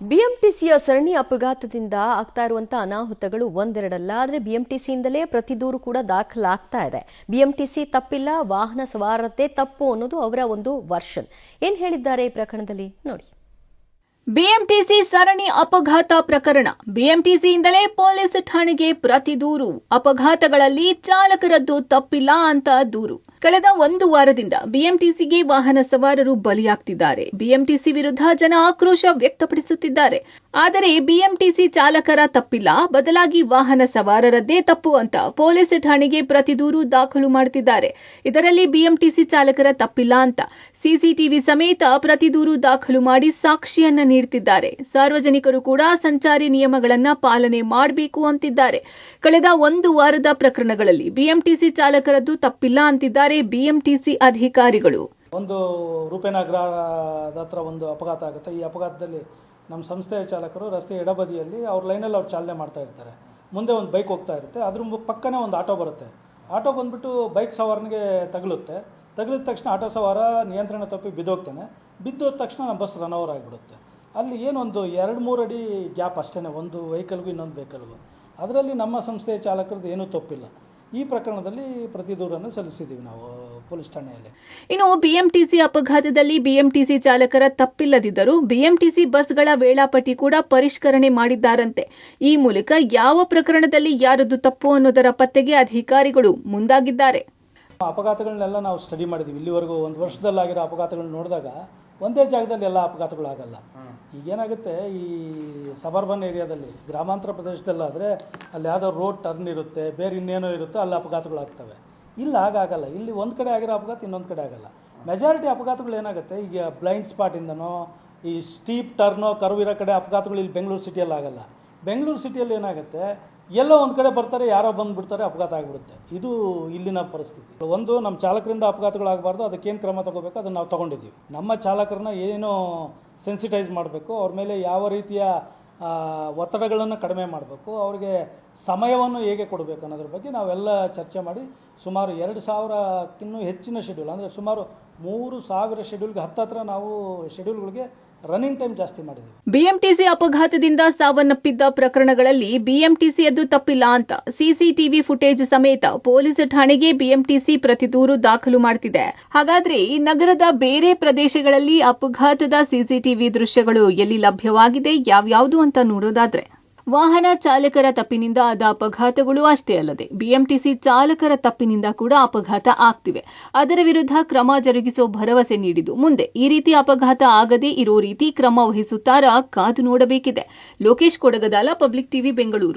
ಬಿಎಂಟಿಸಿಯ ಸರಣಿ ಅಪಘಾತದಿಂದ ಆಗ್ತಾ ಇರುವಂಥ ಅನಾಹುತಗಳು ಒಂದೆರಡಲ್ಲ, ಆದರೆ ಬಿಎಂಟಿಸಿಯಿಂದಲೇ ಪ್ರತಿ ದೂರು ಕೂಡ ದಾಖಲಾಗ್ತಾ ಇದೆ. ಬಿಎಂಟಿಸಿ ತಪ್ಪಿಲ್ಲ, ವಾಹನ ಸವಾರತೆ ತಪ್ಪು ಅನ್ನೋದು ಅವರ ಒಂದು ವರ್ಷನ್. ಏನ್ ಹೇಳಿದ್ದಾರೆ ಈ ಪ್ರಕರಣದಲ್ಲಿ? ನೋಡಿ. ಬಿಎಂಟಿಸಿ ಸರಣಿ ಅಪಘಾತ ಪ್ರಕರಣ. ಬಿಎಂಟಿಸಿಯಿಂದಲೇ ಪೊಲೀಸ್ ಠಾಣೆಗೆ ಪ್ರತಿ ದೂರು. ಅಪಘಾತಗಳಲ್ಲಿ ಚಾಲಕರದ್ದು ತಪ್ಪಿಲ್ಲ ಅಂತ ದೂರು. ಕಳೆದ ಒಂದು ವಾರದಿಂದ ಬಿಎಂಟಿಸಿಗೆ ವಾಹನ ಸವಾರರು ಬಲಿಯಾಗ್ತಿದ್ದಾರೆ. ಬಿಎಂಟಿಸಿ ವಿರುದ್ಧ ಜನ ಆಕ್ರೋಶ ವ್ಯಕ್ತಪಡಿಸುತ್ತಿದ್ದಾರೆ. ಆದರೆ ಬಿಎಂಟಿಸಿ ಚಾಲಕರ ತಪ್ಪಿಲ್ಲ. ಬದಲಾಗಿ ವಾಹನ ಸವಾರರದ್ದೇ ತಪ್ಪು ಅಂತ ಪೊಲೀಸ್ ಠಾಣೆಗೆ ಪ್ರತಿ ದೂರು ದಾಖಲು ಮಾಡುತ್ತಿದ್ದಾರೆ ಇದರಲ್ಲಿ ಬಿಎಂಟಿಸಿ ಚಾಲಕರ ತಪ್ಪಿಲ್ಲ ಅಂತ ಸಿಸಿಟಿವಿ ಸಮೇತ ಪ್ರತಿ ದೂರು ದಾಖಲು ಮಾಡಿ ಸಾಕ್ಷಿಯನ್ನ ನೀಡುತ್ತಿದ್ದಾರೆ ಸಾರ್ವಜನಿಕರು ಕೂಡ ಸಂಚಾರಿ ನಿಯಮಗಳನ್ನ ಪಾಲನೆ ಮಾಡಬೇಕು ಅಂತಿದ್ದಾರೆ. ಕಳೆದ ಒಂದು ವಾರದ ಪ್ರಕರಣಗಳಲ್ಲಿ ಬಿಎಂಟಿಸಿ ಚಾಲಕರದ್ದು ತಪ್ಪಿಲ್ಲ ಅಂತಿದ್ದಾರೆ. ಬಿಎಂಟಿಸಿ ಅಧಿಕಾರಿಗಳು. ಒಂದು ರೂಪೇನಗರದ ಹತ್ರ ಒಂದು ಅಪಘಾತ ಆಗುತ್ತೆ. ಈ ಅಪಘಾತದಲ್ಲಿ ನಮ್ಮ ಸಂಸ್ಥೆಯ ಚಾಲಕರು ರಸ್ತೆ ಎಡಬದಿಯಲ್ಲಿ ಅವ್ರ ಲೈನಲ್ಲಿ ಅವ್ರು ಚಾಲನೆ ಮಾಡ್ತಾ ಇರ್ತಾರೆ. ಮುಂದೆ ಒಂದು ಬೈಕ್ ಹೋಗ್ತಾ ಇರುತ್ತೆ. ಅದ್ರ ಪಕ್ಕನೇ ಒಂದು ಆಟೋ ಬರುತ್ತೆ. ಆಟೋ ಬಂದ್ಬಿಟ್ಟು ಬೈಕ್ ಸವಾರನಿಗೆ ತಗಲುತ್ತೆ. ತಗಲಿದ ತಕ್ಷಣ ಆಟೋ ಸವಾರ ನಿಯಂತ್ರಣ ತಪ್ಪಿ ಬಿದ್ದೋಗ್ತಾನೆ. ಬಿದ್ದೋದ ತಕ್ಷಣ ನಮ್ಮ ಬಸ್ ರನ್ ಓವರ್ ಆಗಿಬಿಡುತ್ತೆ. ಅಲ್ಲಿ ಏನೊಂದು ಎರಡು ಮೂರು ಅಡಿ ಗ್ಯಾಪ್ ಅಷ್ಟೇ ಒಂದು ವೆಹಿಕಲ್ಗೂ ಇನ್ನೊಂದು ವೆಹಿಕಲ್ಗೂ ಅದರಲ್ಲಿ ನಮ್ಮ ಸಂಸ್ಥೆಯ ಚಾಲಕರದ್ದು ಏನೂ ತಪ್ಪಿಲ್ಲ. ಈ ಪ್ರಕರಣದಲ್ಲಿ ಪ್ರತಿ ದೂರನ್ನು ಸಲ್ಲಿಸಿದ್ದೀವಿ ನಾವು ಪೊಲೀಸ್ ಠಾಣೆಯಲ್ಲಿ. ಇನ್ನು ಬಿಎಂಟಿಸಿ ಅಪಘಾತದಲ್ಲಿ ಬಿಎಂಟಿಸಿ ಚಾಲಕರ ತಪ್ಪಿಲ್ಲದಿದ್ದರೂ ಬಿಎಂಟಿಸಿ ಬಸ್ಗಳ ವೇಳಾಪಟ್ಟಿ ಕೂಡ ಪರಿಷ್ಕರಣೆ ಮಾಡಿದ್ದಾರಂತೆ. ಈ ಮೂಲಕ ಯಾವ ಪ್ರಕರಣದಲ್ಲಿ ಯಾರದ್ದು ತಪ್ಪು ಅನ್ನೋದರ ಪತ್ತೆಗೆ ಅಧಿಕಾರಿಗಳು ಮುಂದಾಗಿದ್ದಾರೆ. ಅಪಘಾತಗಳನ್ನೆಲ್ಲ ನಾವು ಸ್ಟಡಿ ಮಾಡಿದ್ದೀವಿ. ಇಲ್ಲಿವರೆಗೂ ಒಂದು ವರ್ಷದಲ್ಲಾಗಿರೋ ಅಪಘಾತಗಳನ್ನ ನೋಡಿದಾಗ ಒಂದೇ ಜಾಗದಲ್ಲಿ ಎಲ್ಲ ಅಪಘಾತಗಳಾಗಲ್ಲ ಈಗೇನಾಗುತ್ತೆ, ಈ ಸಬರ್ಬನ್ ಏರಿಯಾದಲ್ಲಿ, ಗ್ರಾಮಾಂತರ ಪ್ರದೇಶದಲ್ಲಾದರೆ ಅಲ್ಲಿ ಯಾವುದೋ ರೋಡ್ ಟರ್ನ್ ಇರುತ್ತೆ, ಬೇರೆ ಇನ್ನೇನೋ ಇರುತ್ತೋ ಅಲ್ಲಿ ಅಪಘಾತಗಳಾಗ್ತವೆ ಇಲ್ಲಿ, ಹಾಗಾಗಲ್ಲ. ಇಲ್ಲಿ ಒಂದು ಕಡೆ ಆಗಿರೋ ಅಪಘಾತ ಇನ್ನೊಂದು ಕಡೆ ಆಗಲ್ಲ. ಮೆಜಾರಿಟಿ ಅಪಘಾತಗಳು ಏನಾಗುತ್ತೆ, ಈಗ ಬ್ಲೈಂಡ್ ಸ್ಪಾಟಿಂದನೋ ಈ ಸ್ಟೀಪ್ ಟರ್ನೋ ಕರ್ವ್ ಇರೋ ಕಡೆ ಅಪಘಾತಗಳು ಇಲ್ಲಿ ಬೆಂಗಳೂರು ಸಿಟಿಯಲ್ಲಿ ಆಗಲ್ಲ. ಬೆಂಗಳೂರು ಸಿಟಿಯಲ್ಲಿ ಏನಾಗುತ್ತೆ, ಎಲ್ಲೋ ಒಂದು ಕಡೆ ಬರ್ತಾರೆ, ಯಾರೋ ಬಂದುಬಿಡ್ತಾರೆ ಅಪಘಾತ ಆಗಿಬಿಡುತ್ತೆ. ಇದು ಇಲ್ಲಿನ ಪರಿಸ್ಥಿತಿ. ಒಂದು ನಮ್ಮ ಚಾಲಕರಿಂದ ಅಪಘಾತಗಳಾಗಬಾರ್ದು ಅದಕ್ಕೇನು ಕ್ರಮ ತಗೋಬೇಕು, ಅದನ್ನು ನಾವು ತೊಗೊಂಡಿದ್ದೀವಿ. ನಮ್ಮ ಚಾಲಕರನ್ನ ಏನು ಸೆನ್ಸಿಟೈಸ್ ಮಾಡಬೇಕು, ಅವ್ರ ಮೇಲೆ ಯಾವ ರೀತಿಯ ಒತ್ತಡಗಳನ್ನು ಕಡಿಮೆ ಮಾಡಬೇಕು, ಅವರಿಗೆ ಸಮಯವನ್ನು ಹೇಗೆ ಕೊಡಬೇಕು ಅನ್ನೋದ್ರ ಬಗ್ಗೆ ನಾವೆಲ್ಲ ಚರ್ಚೆ ಮಾಡಿ, ಸುಮಾರು ಎರಡು ಸಾವಿರಕ್ಕಿನ್ನೂ ಹೆಚ್ಚಿನ ಶೆಡ್ಯೂಲ್ ಅಂದರೆ ಸುಮಾರು ಮೂರು ಸಾವಿರ ಶೆಡ್ಯೂಲ್ಗೆ ಹತ್ತತ್ರ ನಾವು ಶೆಡ್ಯೂಲ್ಗಳಿಗೆ ರನ್ನಿಂಗ್ ಟೈಮ್ ಜಾಸ್ತಿ ಮಾಡಿದೆ ಬಿಎಂಟಿಸಿ ಅಪಘಾತದಿಂದ ಸಾವನ್ನಪ್ಪಿದ್ದ ಪ್ರಕರಣಗಳಲ್ಲಿ ಬಿಎಂಟಿಸಿಯದ್ದು ತಪ್ಪಿಲ್ಲ ಅಂತ ಸಿಸಿಟಿವಿ ಫುಟೇಜ್ ಸಮೇತ ಪೊಲೀಸ್ ಠಾಣೆಗೆ ಬಿಎಂಟಿಸಿ ಪ್ರತಿ ದೂರು ದಾಖಲು ಮಾಡುತ್ತಿದೆ ಹಾಗಾದ್ರೆ ಈ ನಗರದ ಬೇರೆ ಪ್ರದೇಶಗಳಲ್ಲಿ ಅಪಘಾತದ ಸಿಸಿಟಿವಿ ದೃಶ್ಯಗಳು ಎಲ್ಲಿ ಲಭ್ಯವಾಗಿದೆ, ಯಾವ್ಯಾವುದು ಅಂತ ನೋಡೋದಾದ್ರೆ. ವಾಹನ ಚಾಲಕರ ತಪ್ಪಿನಿಂದ ಆದ ಅಪಘಾತಗಳು ಅಷ್ಟೇ ಅಲ್ಲದೆ ಬಿಎಂಟಿಸಿ ಚಾಲಕರ ತಪ್ಪಿನಿಂದ ಕೂಡ ಅಪಘಾತ ಆಗ್ತಿವೆ. ಅದರ ವಿರುದ್ಧ ಕ್ರಮ ಜರುಗಿಸೋ ಭರವಸೆ ನೀಡಿದ್ದು ಮುಂದೆ ಈ ರೀತಿ ಅಪಘಾತ ಆಗದೇ ಇರೋ ರೀತಿ ಕ್ರಮ ವಹಿಸುತ್ತಾರಾ ಕಾದು ನೋಡಬೇಕಿದೆ. Lokesh Kodagadala, public TV, Bengaluru.